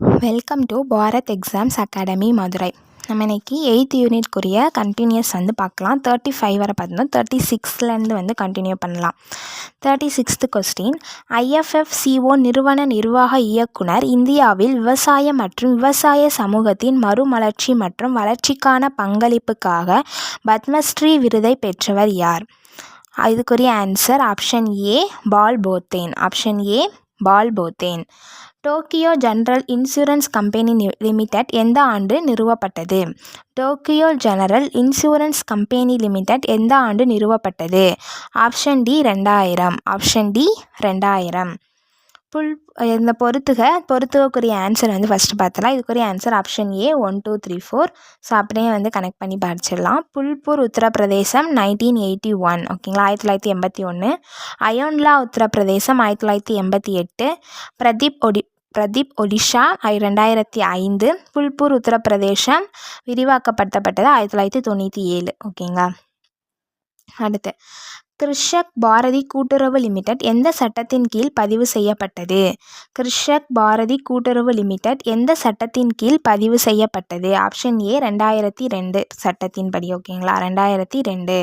Welcome to Bharat exams academy Madurai நம்ம இன்றைக்கி eighth யூனிட்குரிய continuous வந்து பார்க்கலாம். தேர்ட்டி ஃபைவ் வரை பார்த்தோம் தேர்ட்டி சிக்ஸ்லேருந்து வந்து கண்டினியூ பண்ணலாம். Thirty sixth question IFFCO நிறுவன நிர்வாக இயக்குனர் இந்தியாவில் விவசாயம் மற்றும் விவசாய சமூகத்தின் மறுமலர்ச்சி மற்றும் வளர்ச்சிக்கான பங்களிப்புக்காக பத்மஸ்ரீ விருதை பெற்றவர் யார்? இதுக்குரிய answer option A Paul Pothen option A Paul Pothen Tokyo general insurance company limited எந்த ஆண்டு நிறுவப்பட்டது? Tokyo general insurance company limited எந்த ஆண்டு நிறுவப்பட்டது? ஆப்ஷன் டி ரெண்டாயிரம். ஆப்ஷன் டி ரெண்டாயிரம். புல் இந்த பொறுத்துக பொறுத்துகக்குரிய ஆன்சர் வந்து ஃபஸ்ட்டு பார்த்தலாம் இதுக்குரிய answer option A one two three four so அப்படியே வந்து கனெக்ட் பண்ணி படிச்சிடலாம். Phulpur Uttar Pradesh nineteen eighty one ஓகேங்களா ஆயிரத்தி தொள்ளாயிரத்தி எண்பத்தி ஒன்று அயோன்லா உத்தரப்பிரதேசம் ஆயிரத்தி தொள்ளாயிரத்தி எண்பத்தி எட்டு. பிரதீப் ஒடி பிரதீப் ஒடிஷா ரெண்டாயிரத்தி ஐந்து புல்பூர் உத்தரப்பிரதேசம் விரிவாக்கப்படுத்தப்பட்டது ஆயிரத்தி தொள்ளாயிரத்தி தொண்ணூற்றி ஏழு. ஓகேங்களா அடுத்து கிருஷக் பாரதி கூட்டுறவு லிமிடெட் எந்த சட்டத்தின் கீழ் பதிவு செய்யப்பட்டது? கிருஷக் பாரதி கூட்டுறவு லிமிடெட் எந்த சட்டத்தின் கீழ் பதிவு செய்யப்பட்டது? ஆப்ஷன் ஏ ரெண்டாயிரத்தி ரெண்டு சட்டத்தின்படி. ஓகேங்களா ரெண்டாயிரத்தி ரெண்டு.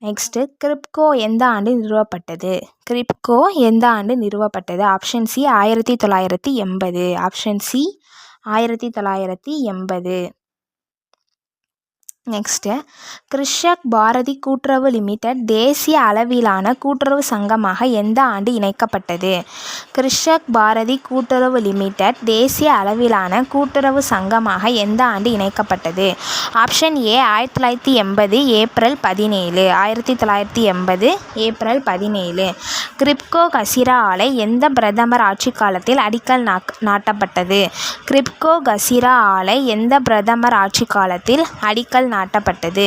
நெக்ஸ்ட்டு கிரிப்கோ எந்த ஆண்டு நிறுவப்பட்டது? கிரிப்கோ எந்த ஆண்டு நிறுவப்பட்டது? ஆப்ஷன் சி ஆயிரத்தி தொள்ளாயிரத்தி எண்பது. ஆப்ஷன் சி ஆயிரத்தி தொள்ளாயிரத்தி எண்பது. நெக்ஸ்ட்டு கிருஷக் பாரதி கூட்டுறவு லிமிடெட் தேசிய அளவிலான கூட்டுறவு சங்கமாக எந்த ஆண்டு இணைக்கப்பட்டது? கிருஷக் பாரதி கூட்டுறவு லிமிடெட் தேசிய அளவிலான கூட்டுறவு சங்கமாக எந்த ஆண்டு இணைக்கப்பட்டது? ஆப்ஷன் ஏ ஆயிரத்தி தொள்ளாயிரத்தி எண்பது ஏப்ரல் பதினேழு. ஆயிரத்தி தொள்ளாயிரத்தி எண்பது ஏப்ரல் பதினேழு. கிரிப்கோ கசிரா ஆலை எந்த பிரதமர் ஆட்சி காலத்தில் அடிக்கல் நாட்டப்பட்டது? கிரிப்கோ கசிரா ஆலை எந்த பிரதமர் ஆட்சி காலத்தில் அடிக்கல் நாட்டப்பட்டது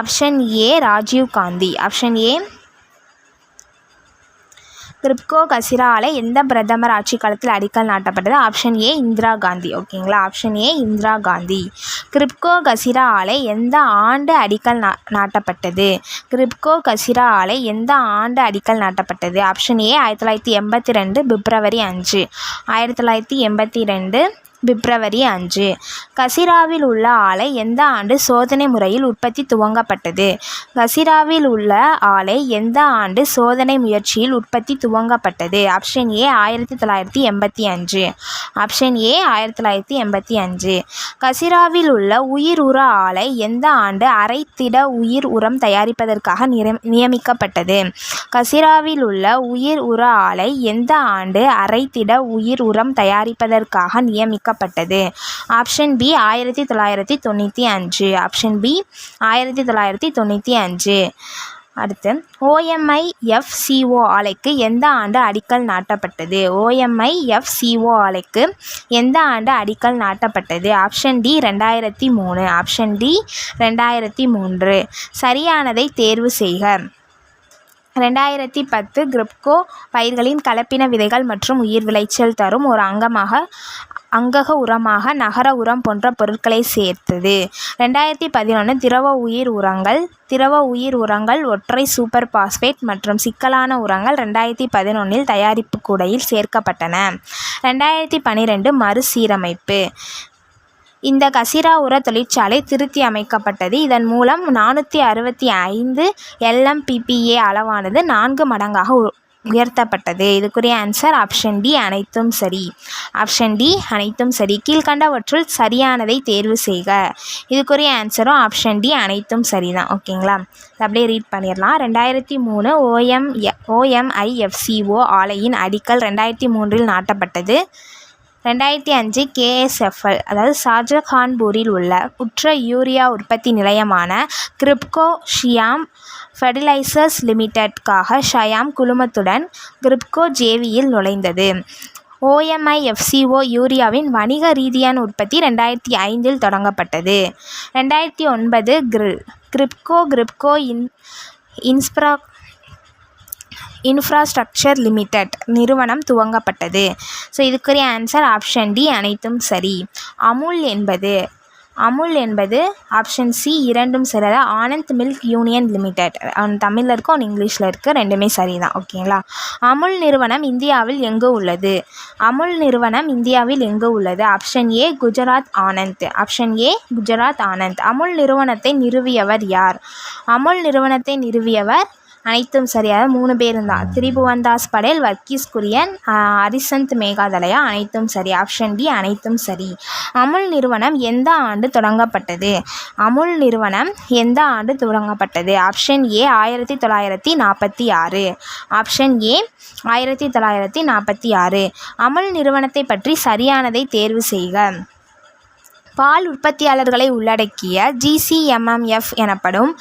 option A Rajiv Gandhi. Option A KRIBHCO Hazira ஆலை எந்த பிரதமர் ஆட்சி காலத்தில் அடிக்கல் நாட்டப்பட்டது? Option A Indira Gandhi. ஓகேங்களா ஆப்ஷன் ஏ இந்திரா காந்தி. கிரிப்கோ கசிரா ஆலை எந்த ஆண்டு அடிக்கல் நா நாட்டப்பட்டது? கிரிப்கோ கசிரா ஆலை எந்த ஆண்டு அடிக்கல் நாட்டப்பட்டது? ஆப்ஷன் ஏ ஆயிரத்தி தொள்ளாயிரத்தி எண்பத்தி ரெண்டு பிப்ரவரி அஞ்சு. ஆயிரத்தி தொள்ளாயிரத்தி எண்பத்தி ரெண்டு பிப்ரவரி அஞ்சு கசிராவில் உள்ள ஆலை எந்த ஆண்டு சோதனை முறையில் உற்பத்தி துவங்கப்பட்டது? கசிராவில் உள்ள ஆலை எந்த ஆண்டு சோதனை முயற்சியில் உற்பத்தி துவங்கப்பட்டது? ஆப்ஷன் ஏ ஆயிரத்தி தொள்ளாயிரத்தி எண்பத்தி அஞ்சு ஆப்ஷன் ஏ ஆயிரத்தி தொள்ளாயிரத்தி எண்பத்தி அஞ்சு கசிராவில் உள்ள உயிர் உர ஆலை எந்த ஆண்டு அரைத்திட உயிர் உரம் தயாரிப்பதற்காக நியமிக்கப்பட்டது? கசிராவில் உள்ள உயிர் உர ஆலை எந்த ஆண்டு அரைத்திட உயிர் உரம் தயாரிப்பதற்காக நியமிக்க துவக்கப்பட்டது ஆப்ஷன் பி ஆயிரத்தி தொள்ளாயிரத்தி தொண்ணூற்றி அஞ்சு. ஆப்ஷன் பி ஆயிரத்தி தொள்ளாயிரத்தி தொண்ணூற்றி அஞ்சு. அடுத்து ஓஎம்ஐ எஃப்சிஓ ஆலைக்கு எந்த ஆண்டு அடிக்கல் நாட்டப்பட்டது? ஓஎம்ஐ எஃப்சிஓ ஆலைக்கு எந்த ஆண்டு அடிக்கல் நாட்டப்பட்டது? ஆப்ஷன் டி ரெண்டாயிரத்தி மூணு. ஆப்ஷன் டி ரெண்டாயிரத்தி மூன்று. சரியானதை தேர்வு செய்க. ரெண்டாயிரத்தி பத்து கிரிப்கோ பயிர்களின் கலப்பின விதைகள் மற்றும் உயிர் விளைச்சல் தரும் ஒரு அங்கமாக அங்கக உரமாக நகர உரம் போன்ற பொருட்களை சேர்த்தது. ரெண்டாயிரத்தி பதினொன்று திரவ உயிர் உரங்கள் திரவ உயிர் உரங்கள் ஒற்றை சூப்பர் பாஸ்பேட் மற்றும் சிக்கலான உரங்கள் ரெண்டாயிரத்தி பதினொன்றில் தயாரிப்பு கூடையில் சேர்க்கப்பட்டன. ரெண்டாயிரத்தி பன்னிரெண்டு மறுசீரமைப்பு. இந்த கசிரா உர தொழிற்சாலை திருத்தி அமைக்கப்பட்டது. இதன் மூலம் நானூற்றி அறுபத்தி ஐந்து எல்எம்பிபிஏ அளவானது நான்கு மடங்காக உயர்த்தப்பட்டது. இதுக்குரிய ஆன்சர் ஆப்ஷன் டி அனைத்தும் சரி. ஆப்ஷன் டி அனைத்தும் சரி. கீழ்கண்டவற்றுள் சரியானதை தேர்வு செய்க. இதுக்குரிய ஆன்சரும் ஆப்ஷன் டி அனைத்தும் சரி தான் ஓகேங்களா அப்படியே ரீட் பண்ணிடலாம். ரெண்டாயிரத்தி மூணு ஓஎம் ஓஎம்ஐஎஃப்சிஓ ஆலையின் அடிக்கல் ரெண்டாயிரத்தி மூன்றில் நாட்டப்பட்டது. ரெண்டாயிரத்தி அஞ்சு கேஎஸ்எஃப்எல் அதாவது ஷாஜகான்பூரில் உள்ள உற்ற யூரியா உற்பத்தி நிலையமான கிரிப்கோ ஷியாம் ஃபெர்டிலைசர்ஸ் லிமிடெட்காக ஷயாம் குழுமத்துடன் கிரிப்கோ ஜேவியில் நுழைந்தது. ஓஎம்ஐஎஃப்சிஓ யூரியாவின் வணிக ரீதியான உற்பத்தி ரெண்டாயிரத்தி ஐந்தில் தொடங்கப்பட்டது. ரெண்டாயிரத்தி ஒன்பது கிரி கிரிப்கோ கிரிப்கோ இன் இன்ஸ்ப்ரா இன்ஃப்ராஸ்ட்ரக்சர் லிமிடெட் நிறுவனம் துவங்கப்பட்டது. ஸோ இதுக்குரிய ஆன்சர் ஆப்ஷன் டி அனைத்தும் சரி. அமுல் என்பது அமுல் என்பது ஆப்ஷன் சி இரண்டும் சரிதான் ஆனந்த் மில்க் யூனியன் லிமிடெட். தமிழில் இருக்கும் ஒன்று இங்கிலீஷில் இருக்குது ரெண்டுமே சரி தான் ஓகேங்களா அமுல் நிறுவனம் இந்தியாவில் எங்கு உள்ளது? அமுல் நிறுவனம் இந்தியாவில் எங்கு உள்ளது? Option A Gujarat Anand. Option A Gujarat Anand. Amul நிறுவனத்தை நிறுவியவர் யார்? அமுல் நிறுவனத்தை நிறுவியவர் அனைத்தும் சரி அதாவது மூணு பேரும் தான் திரிபுவன்தாஸ் படேல் வர்கீஸ் குரியன் ஹரிசந்த் மேகாதலயா அனைத்தும் சரி. ஆப்ஷன் டி அனைத்தும் சரி. அமுல் நிறுவனம் எந்த ஆண்டு தொடங்கப்பட்டது? அமுல் நிறுவனம் எந்த ஆண்டு தொடங்கப்பட்டது? ஆப்ஷன் ஏ ஆயிரத்தி தொள்ளாயிரத்தி நாற்பத்தி ஆறு. ஆப்ஷன் ஏ ஆயிரத்தி தொள்ளாயிரத்தி நாற்பத்தி ஆறு. அமுல் நிறுவனத்தை பற்றி சரியானதை தேர்வு செய்க. பால் உற்பத்தியாளர்களை உள்ளடக்கிய ஜிசிஎம்எம்எஃப் எனப்படும்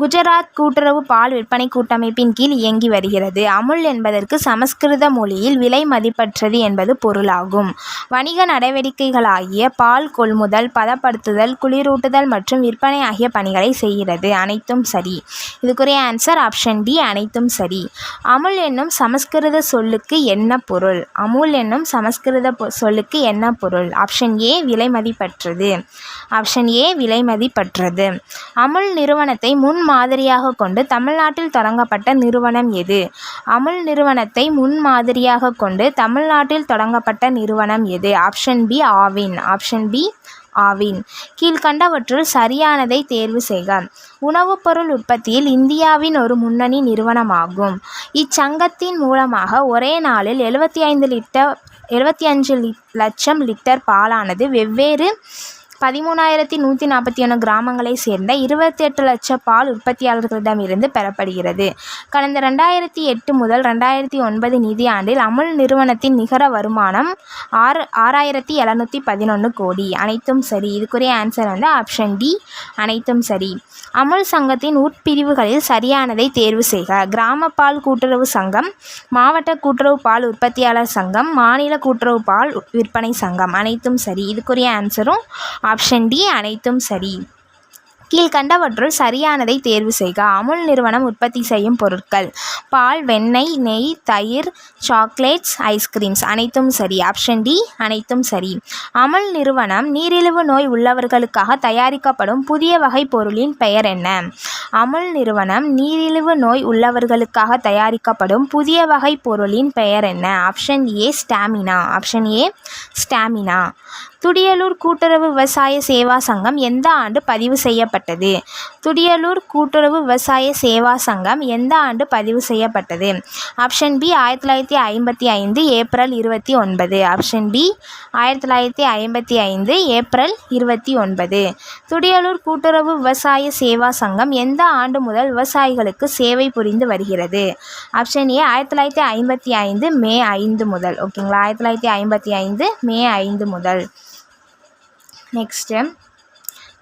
குஜராத் கூட்டுறவு பால் விற்பனை கூட்டமைப்பின் கீழ் இயங்கி வருகிறது. அமுல் என்பதற்கு சமஸ்கிருத மொழியில் விலை மதிப்பற்றது என்பது பொருளாகும். வணிக நடவடிக்கைகளாகிய பால் கொள்முதல் பதப்படுத்துதல் குளிரூட்டுதல் மற்றும் விற்பனை ஆகிய பணிகளை செய்கிறது. அனைத்தும் சரி. இதுக்குரிய ஆன்சர் ஆப்ஷன் டி அனைத்தும் சரி. அமுல் என்னும் சமஸ்கிருத சொல்லுக்கு என்ன பொருள்? அமுல் என்னும் சமஸ்கிருத பொ- சொல்லுக்கு என்ன பொருள்? ஆப்ஷன் ஏ விலை மதிப்பற்றது. ஆப்ஷன் ஏ விலை மதிப்பற்றது. அமுல் நிறுவனத்தை முன் மாதிரியாக கொண்டு தமிழ்நாட்டில் தொடங்கப்பட்ட நிறுவனம் எது? அமுல் நிறுவனத்தை முன் மாதிரியாக கொண்டு தமிழ்நாட்டில் தொடங்கப்பட்ட நிறுவனம் எது? Option B Aavin. Option B Aavin. கீழ்கண்டவற்றுள் சரியானதை தேர்வு செய்க. உணவுப் பொருள் உற்பத்தியில் இந்தியாவின் ஒரு முன்னணி நிறுவனமாகும். இச்சங்கத்தின் மூலமாக ஒரே நாளில் எழுபத்தி ஐந்து லிட்டர் எழுபத்தி அஞ்சு லி லட்சம் லிட்டர் பாலானது வெவ்வேறு பதிமூணாயிரத்தி நூற்றி நாற்பத்தி ஒன்று கிராமங்களை சேர்ந்த இருபத்தெட்டு லட்ச பால் உற்பத்தியாளர்களிடமிருந்து பெறப்படுகிறது. கடந்த ரெண்டாயிரத்தி எட்டு முதல் ரெண்டாயிரத்தி ஒன்பது நிதியாண்டில் அமுல் நிறுவனத்தின் நிகர வருமானம் ஆறு ஆறாயிரத்தி எழுநூற்றி பதினொன்று கோடி. அனைத்தும் சரி. இதுக்குரிய ஆன்சர் வந்து ஆப்ஷன் டி அனைத்தும் சரி. அமுல் சங்கத்தின் உட்பிரிவுகளில் சரியானதை தேர்வு செய்க. கிராம பால் கூட்டுறவு சங்கம் மாவட்ட கூட்டுறவு பால் உற்பத்தியாளர் சங்கம் மாநில கூட்டுறவு பால் விற்பனை சங்கம். அனைத்தும் சரி. இதுக்குரிய ஆன்சரும் ஆப்ஷன் டி அனைத்தும் சரி. கீழ்கண்டவற்றுள் சரியானதை தேர்வு செய்க. அமுல் நிறுவனம் உற்பத்தி செய்யும் பொருட்கள். பால் வெண்ணெய் நெய் தயிர் சாக்லேட்ஸ் ஐஸ்கிரீம்ஸ் அனைத்தும் சரி. ஆப்ஷன் டி அனைத்தும் சரி. அமுல் நிறுவனம் நீரிழிவு நோய் உள்ளவர்களுக்காக தயாரிக்கப்படும் புதிய வகை பொருளின் பெயர் என்ன? அமுல் நிறுவனம் நீரிழிவு நோய் உள்ளவர்களுக்காக தயாரிக்கப்படும் புதிய வகை பொருளின் பெயர் என்ன? Option A stamina. Option A stamina. Thudiyalur கூட்டுறவு விவசாய சேவா சங்கம் எந்த ஆண்டு பதிவு செய்யப்பட்டது? துடியலூர் கூட்டுறவு விவசாய சேவா சங்கம் எந்த ஆண்டு பதிவு செய்யப்பட்டது? ஆப்ஷன் பி ஆயிரத்தி தொள்ளாயிரத்தி ஐம்பத்தி ஐந்து ஏப்ரல் இருபத்தி ஒன்பது. ஆப்ஷன் பி ஆயிரத்தி தொள்ளாயிரத்தி ஐம்பத்தி ஐந்து ஏப்ரல் இருபத்தி ஒன்பது. துடியலூர் கூட்டுறவு விவசாய சேவா சங்கம் எந்த ஆண்டு முதல் விவசாயிகளுக்கு சேவை புரிந்து வருகிறது? ஆப்ஷன் ஏ ஆயிரத்தி தொள்ளாயிரத்தி ஐம்பத்தி ஐந்து மே ஐந்து முதல். ஓகேங்களா? ஆயிரத்தி தொள்ளாயிரத்தி ஐம்பத்தி ஐந்து மே ஐந்து முதல். நெக்ஸ்ட்டு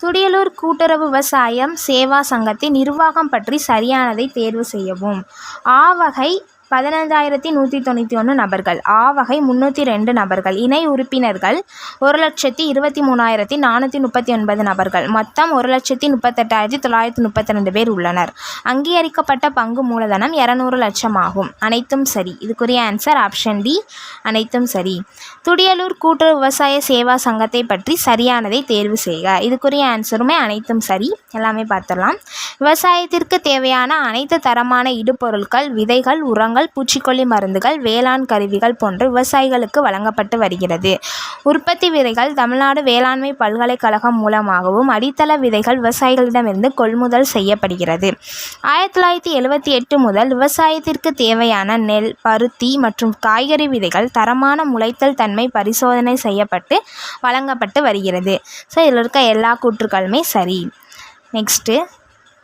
துடியலூர் கூட்டுறவு விவசாயம் சேவா சங்கத்தின் நிர்வாகம் பற்றி சரியானதை தேர்வு செய்யவும். ஆ வகை பதினஞ்சாயிரத்தி நூற்றி தொண்ணூற்றி ஒன்று நபர்கள். ஆ வகை முந்நூற்றி ரெண்டு நபர்கள். இணை உறுப்பினர்கள் ஒரு லட்சத்தி இருபத்தி மூணாயிரத்தி நானூற்றி முப்பத்தி ஒன்பது நபர்கள். மொத்தம் ஒரு லட்சத்தி முப்பத்தெட்டாயிரத்தி தொள்ளாயிரத்தி முப்பத்தி ரெண்டு பேர் உள்ளனர். அங்கீகரிக்கப்பட்ட பங்கு மூலதனம் இரநூறு லட்சம் ஆகும். அனைத்தும் சரி. இதுக்குரிய ஆன்சர் ஆப்ஷன் டி அனைத்தும் சரி. துடியலூர் கூட்டுறவு விவசாய சேவா சங்கத்தை பற்றி சரியானதை தேர்வு செய்க. இதுக்குரிய ஆன்சருமே அனைத்தும் சரி. எல்லாமே பார்த்துடலாம். விவசாயத்திற்கு தேவையான அனைத்து தரமான இடுபொருட்கள் விதைகள் உரங்கள் பூச்சிக்கொல்லி மருந்துகள் வேளாண் கருவிகள் போன்று விவசாயிகளுக்கு வழங்கப்பட்டு வருகிறது. உற்பத்தி விதைகள் தமிழ்நாடு வேளாண்மை பல்கலைக்கழகம் மூலமாகவும் அடித்தள விதைகள் விவசாயிகளிடமிருந்து கொள்முதல் செய்யப்படுகிறது. ஆயிரத்தி தொள்ளாயிரத்தி எழுபத்தி எட்டு முதல் விவசாயத்திற்கு தேவையான நெல் பருத்தி மற்றும் காய்கறி விதைகள் தரமான முளைத்தல் தன்மை பரிசோதனை செய்யப்பட்டு வழங்கப்பட்டு வருகிறது. ஸோ இதில் இருக்க எல்லா கூற்றுக்களுமே சரி. நெக்ஸ்ட்டு.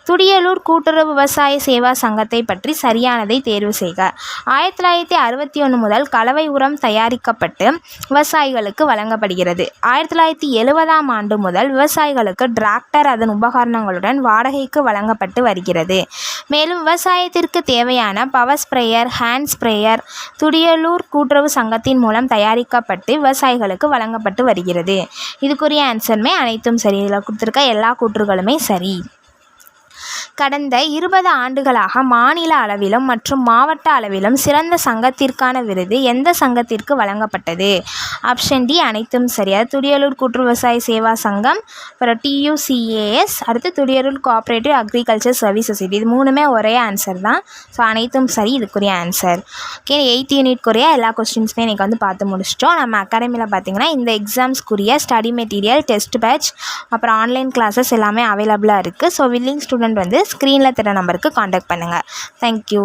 துடியலூர் கூட்டுறவு விவசாய சேவா சங்கத்தை பற்றி சரியானதை தேர்வு செய்க. ஆயிரத்தி தொள்ளாயிரத்தி அறுபத்தி ஒன்று முதல் கலவை உரம் தயாரிக்கப்பட்டு விவசாயிகளுக்கு வழங்கப்படுகிறது. ஆயிரத்தி தொள்ளாயிரத்தி எழுபதாம் ஆண்டு முதல் விவசாயிகளுக்கு டிராக்டர் அதன் உபகரணங்களுடன் வாடகைக்கு வழங்கப்பட்டு வருகிறது. மேலும் விவசாயத்திற்கு தேவையான power sprayer hand sprayer Thudiyalur கூட்டுறவு சங்கத்தின் மூலம் தயாரிக்கப்பட்டு விவசாயிகளுக்கு வழங்கப்பட்டு வருகிறது. இதுக்குரிய ஆன்சருமே அனைத்தும் சரி. இதில் கொடுத்துருக்க எல்லா கூற்றுகளுமே சரி. கடந்த இருபது ஆண்டுகளாக மாநில அளவிலும் மற்றும் மாவட்ட அளவிலும் சிறந்த சங்கத்திற்கான விருது எந்த சங்கத்திற்கு வழங்கப்பட்டது? ஆப்ஷன் டி அனைத்தும் சரியாக துடியலூர் கூட்டு விவசாய சேவா சங்கம். அப்புறம் டியூசிஏஎஸ் அடுத்து Thudiyalur cooperative agriculture service society இது மூணுமே ஒரே ஆன்சர் தான். ஸோ அனைத்தும் சரி. இதுக்குரிய ஆன்சர் ஓகே எயித் யூனிட்குரிய எல்லா கொஸ்டின்ஸுமே இன்றைக்கி வந்து பார்த்து முடிச்சிட்டோம். நம்ம அகாடமியில் பார்த்தீங்கன்னா இந்த எக்ஸாம்ஸ்க்குரிய ஸ்டடி மெட்டீரியல் டெஸ்ட் பேட்ச் அப்புறம் ஆன்லைன் கிளாஸஸ் எல்லாமே அவைலபிளாக இருக்குது ஸோ வில்லிங் ஸ்டூடெண்ட் வந்து ஸ்க்ரீனில் தர நம்பருக்கு காண்டாக்ட் பண்ணுங்கள் தேங்க்யூ